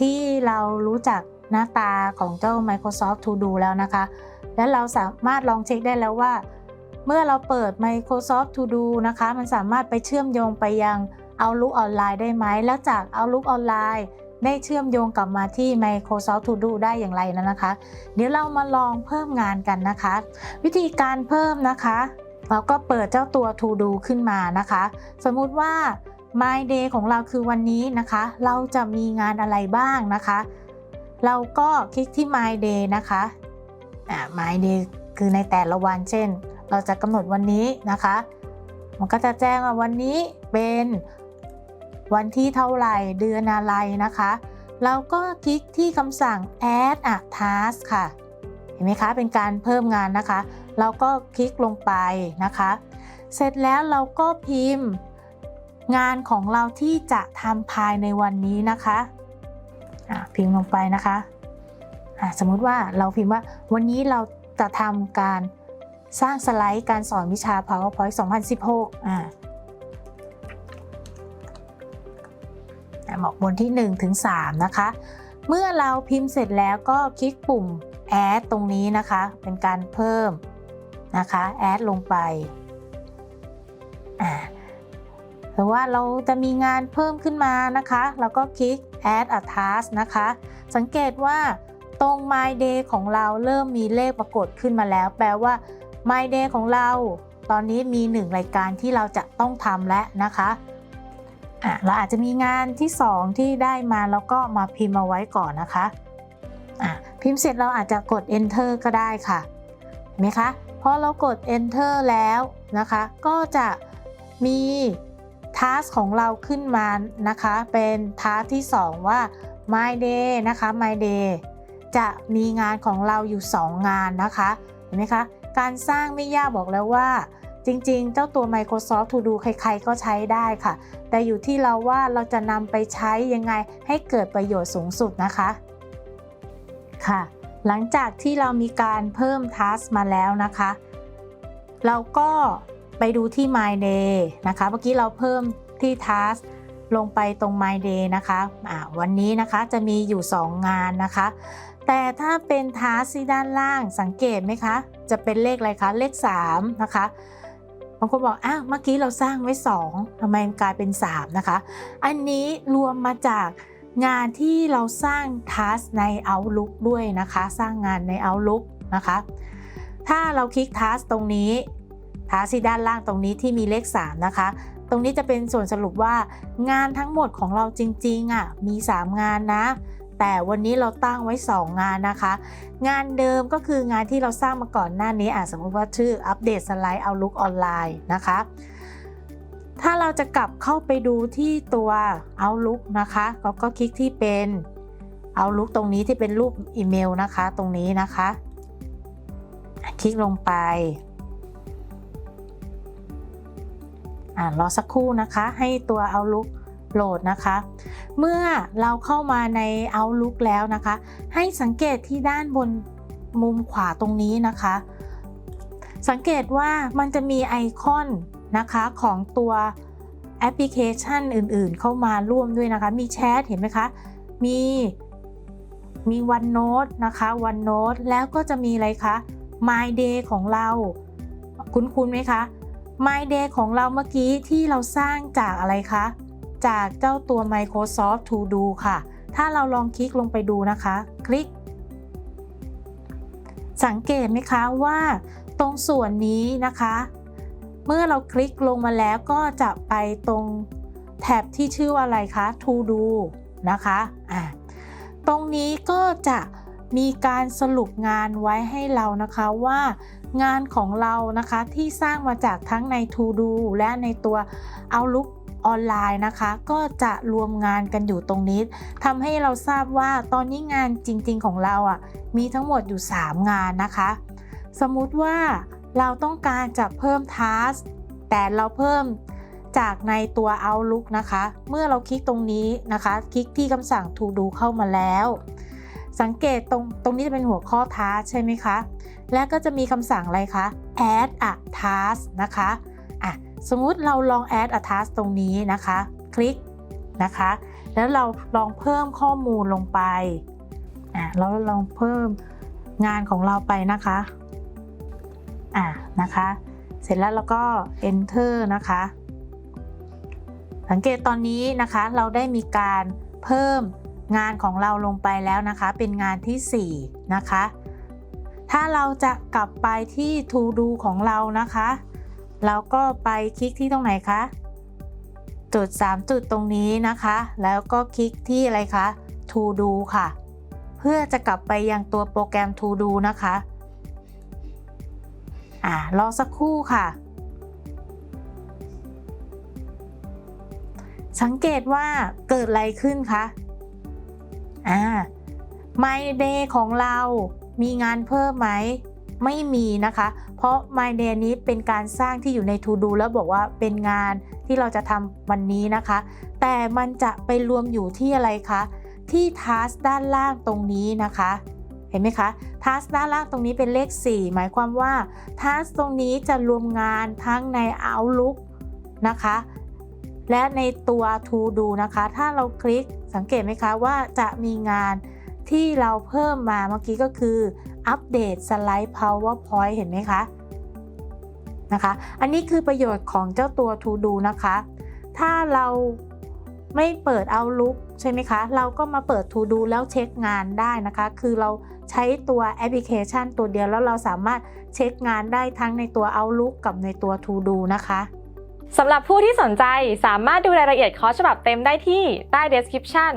ที่เรารู้จักหน้าตาของเจ้า Microsoft To Do แล้วนะคะ และเราสามารถลองเช็คได้แล้วว่า เมื่อเราเปิด Microsoft To Do นะคะ มันสามารถไปเชื่อมโยงไปยัง Outlook ออนไลน์ได้ไหม แล้วจาก Outlook ออนไลน์ได้เชื่อมโยงกลับมาที่ Microsoft To Do ได้อย่างไรนะนะคะ เดี๋ยวเรามาลองเพิ่มงานกันนะคะ วิธีการเพิ่มนะคะ เราก็เปิดเจ้าตัว To Do ขึ้นมานะคะ สมมุติว่า My Day ของเราคือวันนี้นะคะ เราจะมีงานอะไรบ้างนะคะ เราก็คลิกที่ My Day นะคะอ่า My Day คือในแต่ละวันเช่น เราจะกำหนดวันนี้นะคะ มันก็จะแจ้งว่าวันนี้เป็นวันที่เท่าไหร่เดือนอะไรนะคะ เราก็คลิกที่คำสั่ง add a task ค่ะ เห็นไหมคะ เป็นการเพิ่มงานนะคะ เราก็คลิกลงไปนะคะ เสร็จแล้วเราก็พิมพ์ งานของเราที่จะทำภายในวันนี้นะคะะพิมพ์ลงไปนะคะะสมมุติว่าเราพิมพ์ว่าวันนี้เราจะทำการสร้างสไลด์การสอนวิชา PowerPoint 2016อะอะบอกบนที่ 1 ถึง 3 นะคะ เมื่อเราพิมพ์เสร็จแล้วก็คลิกปุ่ม add ตรงนี้นะคะ เป็นการเพิ่มนะคะ add ลงไปอ่า หรือว่าเราจะมีงานเพิ่มขึ้นมานะคะเราก็คลิก add a task นะคะ สังเกตว่าตรง my day ของเราเริ่มมีเลขปรากฏขึ้นมาแล้ว แปลว่า my day ของเรา ตอนนี้มีหนึ่งรายการที่เราจะต้องทำแล้วนะคะอะเราอาจจะมีงานที่ 2 ที่ได้มาแล้วก็มาพิมพ์เอาไว้ก่อนนะคะอะพิมพ์เสร็จเราอาจจะกด enter ก็ได้ค่ะเห็นไหมคะพอเรากด enter แล้วนะคะ ก็จะมี ทัสของเราขึ้นมานะคะ เป็นทัสที่ 2 ว่า my day นะคะ my day จะมีงานของเราอยู่ 2 งานนะคะเห็นไหมคะการสร้างไม่ยากบอกแล้วว่า จริงๆ เจ้าตัว Microsoft To Do ใครๆ ก็ใช้ได้ค่ะ แต่อยู่ที่เราว่าเราจะนำไปใช้ยังไงให้เกิดประโยชน์สูงสุดนะคะค่ะ หลังจากที่เรามีการเพิ่มทัสมาแล้วนะคะ เราก็ ไปดูที่ My Day นะคะเมื่อกี้เราเพิ่มที่ทัสลงไปตรง My Day นะคะะวันนี้นะคะจะมีอยู่ 2 งานนะคะ แต่ถ้าเป็นทัสที่ด้านล่างสังเกตไหมคะ จะเป็นเลขอะไรคะ เลข 3 นะคะบางคนบอกอ้าวเมื่อกี้เราสร้างไว้ 2ทำไมมันกลายเป็น 3 นะคะ อันนี้รวมมาจากงานที่เราสร้างทัสใน Outlook ด้วยนะคะ สร้างงานใน Outlook นะคะ ถ้าเราคลิกทัสตรงนี้ ทัสที่ด้านล่างตรงนี้ที่มีเลข 3 นะคะ ตรงนี้จะเป็นส่วนสรุปว่างานทั้งหมดของเราจริงๆอะมี 3 งานนะ แต่วันนี้เราตั้งไว้ 2 งานนะคะ งานเดิมก็คืองานที่เราสร้างมาก่อนหน้านี้อะสมมติว่าชื่ออัปเดตสไลด์ Outlook ออนไลน์นะคะถ้าเราจะกลับเข้าไปดูที่ตัว Outlook นะคะเราก็คลิกที่เป็น Outlook ตรงนี้ที่เป็นรูปอีเมลนะคะ ตรงนี้นะคะ คลิกลงไป รอสักครู่นะคะ ให้ตัว Outlook โหลดนะคะ เมื่อเราเข้ามาใน Outlook แล้วนะคะ ให้สังเกตที่ด้านบนมุมขวาตรงนี้นะคะ สังเกตว่ามันจะมีไอคอนนะคะของตัวแอปพลิเคชันอื่นๆ เข้ามาร่วมด้วยนะคะ มีแชทเห็นไหมคะ มีมี OneNote นะคะ OneNote แล้วก็จะมีอะไรคะ My Day ของเรา คุ้นๆไหมคะ My Day ของเราเมื่อกี้ที่เราสร้างจากอะไรคะ จากเจ้าตัว Microsoft To Do ค่ะ ถ้าเราลองคลิกลงไปดูนะคะ คลิก สังเกตไหมคะว่า ตรงส่วนนี้นะคะ เมื่อเราคลิกลงมาแล้วก็จะไปตรงแท็บที่ชื่อว่าอะไรคะ To Do นะคะ อะ ตรงนี้ก็จะ มีการสรุปงานไว้ให้เรานะคะว่างานของเรานะคะที่สร้างมาจากทั้งใน To Do และในตัว Outlook ออนไลน์นะคะ ก็จะรวมงานกันอยู่ตรงนี้ทำให้เราทราบว่าตอนนี้งานจริงๆของเราอะมีทั้งหมดอยู่ 3 งานนะคะ สมมุติว่าเราต้องการจะเพิ่มทัสแต่เราเพิ่มจากในตัว Outlook นะคะ เมื่อเราคลิกตรงนี้นะคะ คลิกที่คำสั่ง To Do เข้ามาแล้ว สังเกตตรงตรงนี้จะเป็นหัวข้อ task ใช่ไหมคะ แล้วก็จะมีคำสั่งอะไรคะ add a task นะคะอะสมมุติเราลอง add a task ตรงนี้นะคะ คลิกนะคะ แล้วเราลองเพิ่มข้อมูลลงไปอะแล้วลองเพิ่มงานของเราไปนะคะอะนะคะ เสร็จแล้วเราก็ enter นะคะ สังเกตตอนนี้นะคะเราได้มีการเพิ่ม งานของเราลงไปแล้วนะคะ เป็นงานที่ 4 นะคะ ถ้าเราจะกลับไปที่ to do ของเรานะคะเราก็ไปคลิกที่ตรงไหนคะ จุด 3 จุดตรงนี้นะคะ แล้วก็คลิกที่อะไรคะ to do ค่ะ เพื่อจะกลับไปยังตัวโปรแกรม to do นะคะอ่ารอสักครู่ค่ะ สังเกตว่าเกิดอะไรขึ้นคะ อ่า My Day ของเรามีงานเพิ่มไหม ไม่มีนะคะ เพราะ My Day นี้เป็นการสร้างที่อยู่ใน To Do แล้วบอกว่าเป็นงานที่เราจะทำวันนี้นะคะ แต่มันจะไปรวมอยู่ที่อะไรคะ ที่ Task ด้านล่างตรงนี้นะคะเห็นไหมคะ Task ด้านล่างตรงนี้เป็นเลข 4 หมายความว่า Task ตรงนี้จะรวมงานทั้งใน Outlook นะคะ และในตัว To Do นะคะ ถ้าเราคลิกสังเกตไหมคะว่าจะมีงานที่เราเพิ่มมาเมื่อกี้ก็คือ อัปเดตสไลด์ PowerPoint เห็นไหมคะนะคะ อันนี้คือประโยชน์ของเจ้าตัว To Do นะคะ ถ้าเราไม่เปิด Outlook ใช่ไหมคะ เราก็มาเปิด To Do แล้วเช็คงานได้นะคะ คือเราใช้ตัวแอปพลิเคชันตัวเดียวแล้วเราสามารถเช็คงานได้ทั้งในตัว Outlook กับในตัว To Do นะคะ สำหรับผู้ที่สนใจสามารถดูรายละเอียดคอร์สฉบับเต็มได้ที่ใต้ description